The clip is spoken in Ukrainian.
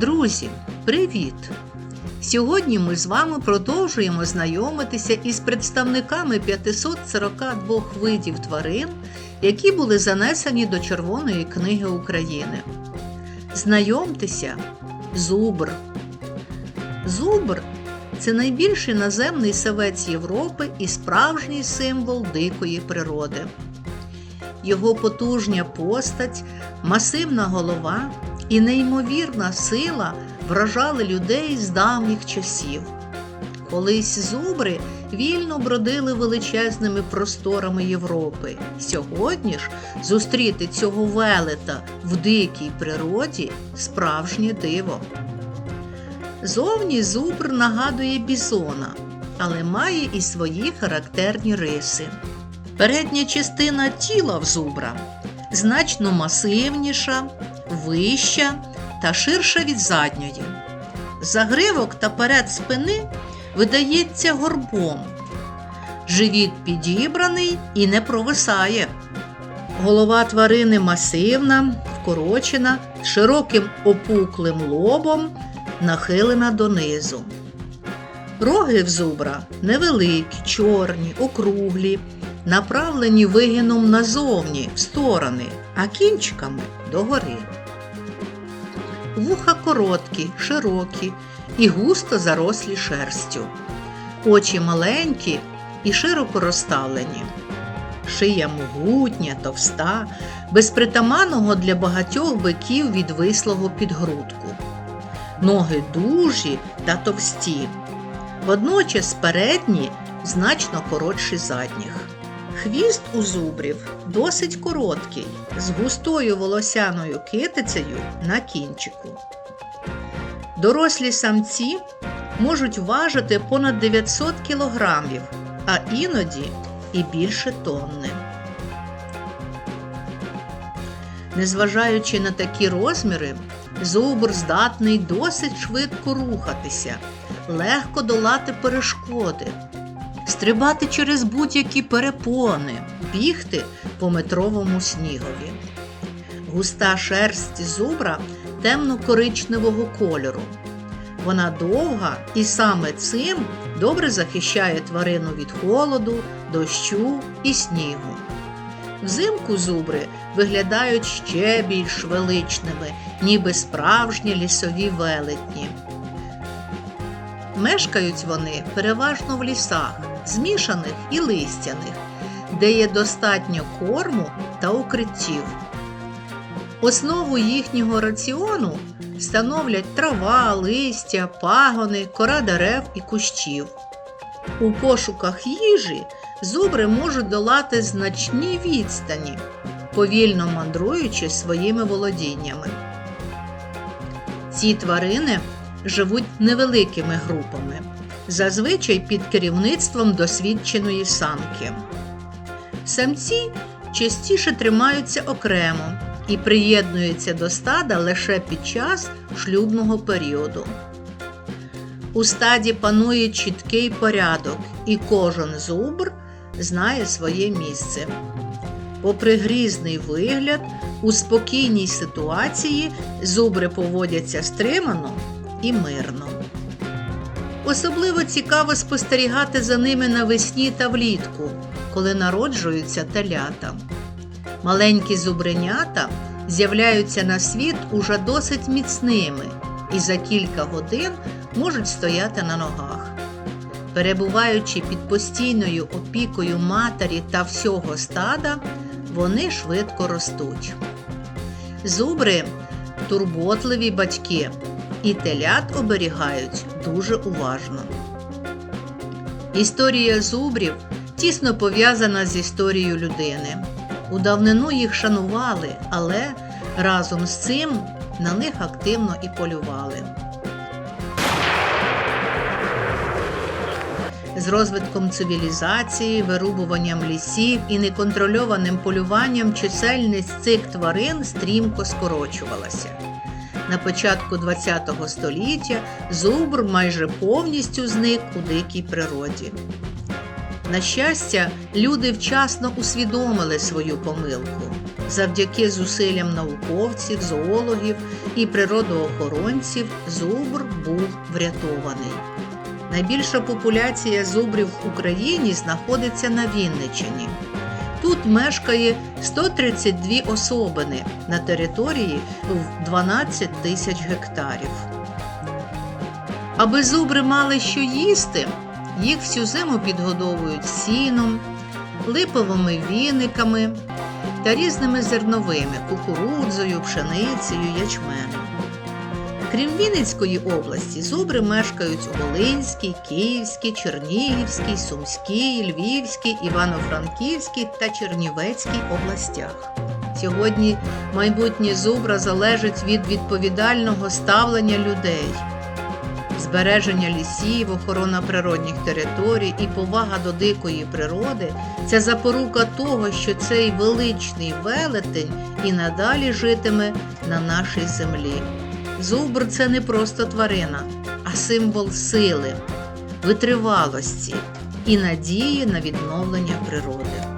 Друзі, привіт! Сьогодні ми з вами продовжуємо знайомитися із представниками 542 видів тварин, які були занесені до Червоної книги України. Знайомтеся, зубр. Зубр це найбільший наземний савець Європи і справжній символ дикої природи. Його потужня постать, масивна голова і неймовірна сила вражали людей з давніх часів. Колись зубри вільно бродили величезними просторами Європи. Сьогодні ж зустріти цього велета в дикій природі справжнє диво. Зовні зубр нагадує бізона, але має і свої характерні риси. Передня частина тіла в зубра значно масивніша, вища та ширша від задньої. Загривок та перед спини видається горбом. Живіт підібраний і не провисає. Голова тварини масивна, вкорочена, широким опуклим лобом, нахилена донизу. Роги в зубра невеликі, чорні, округлі, направлені вигином назовні в сторони, а кінчиками догори. Вуха короткі, широкі і густо зарослі шерстю. Очі маленькі і широко розставлені. Шия могутня, товста, без притаманного для багатьох биків відвислого підгрудку. Ноги дужі та товсті. Водночас передні значно коротші задніх. Хвіст у зубрів досить короткий, з густою волосяною китицею на кінчику. Дорослі самці можуть важити понад 900 кг, а іноді і більше тонни. Незважаючи на такі розміри, зубр здатний досить швидко рухатися, легко долати перешкоди, стрибати через будь-які перепони, бігти по метровому снігові. Густа шерсть зубра темно-коричневого кольору. Вона довга і саме цим добре захищає тварину від холоду, дощу і снігу. Взимку зубри виглядають ще більш величними, ніби справжні лісові велетні. Мешкають вони переважно в лісах, змішаних і листяних, де є достатньо корму та укриттів. Основу їхнього раціону становлять трава, листя, пагони, кора дерев і кущів. У пошуках їжі зубри можуть долати значні відстані, повільно мандруючи своїми володіннями. Ці тварини живуть невеликими групами, зазвичай під керівництвом досвідченої самки. Самці частіше тримаються окремо і приєднуються до стада лише під час шлюбного періоду. У стаді панує чіткий порядок, і кожен зубр знає своє місце. Попри грізний вигляд, у спокійній ситуації зубри поводяться стримано і мирно. Особливо цікаво спостерігати за ними навесні та влітку, коли народжуються телята. Маленькі зубренята з'являються на світ уже досить міцними і за кілька годин можуть стояти на ногах. Перебуваючи під постійною опікою матері та всього стада, вони швидко ростуть. Зубри турботливі батьки і телят оберігають дуже уважно. Історія зубрів тісно пов'язана з історією людини. У давнину їх шанували, але разом з цим на них активно і полювали. З розвитком цивілізації, вирубуванням лісів і неконтрольованим полюванням чисельність цих тварин стрімко скорочувалася. На початку ХХ століття зубр майже повністю зник у дикій природі. На щастя, люди вчасно усвідомили свою помилку. Завдяки зусиллям науковців, зоологів і природоохоронців зубр був врятований. Найбільша популяція зубрів в Україні знаходиться на Вінниччині. Тут мешкає 132 особини на території в 12 тисяч гектарів. Аби зубри мали що їсти, їх всю зиму підгодовують сіном, липовими віниками та різними зерновими кукурудзою, пшеницею, ячменем. Крім Вінницької області, зубри мешкають у Волинській, Київській, Чернігівській, Сумській, Львівській, Івано-Франківській та Чернівецькій областях. Сьогодні майбутнє зубра залежить від відповідального ставлення людей. Збереження лісів, охорона природних територій і повага до дикої природи це запорука того, що цей величний велетень і надалі житиме на нашій землі. Зубр це не просто тварина, а символ сили, витривалості і надії на відновлення природи.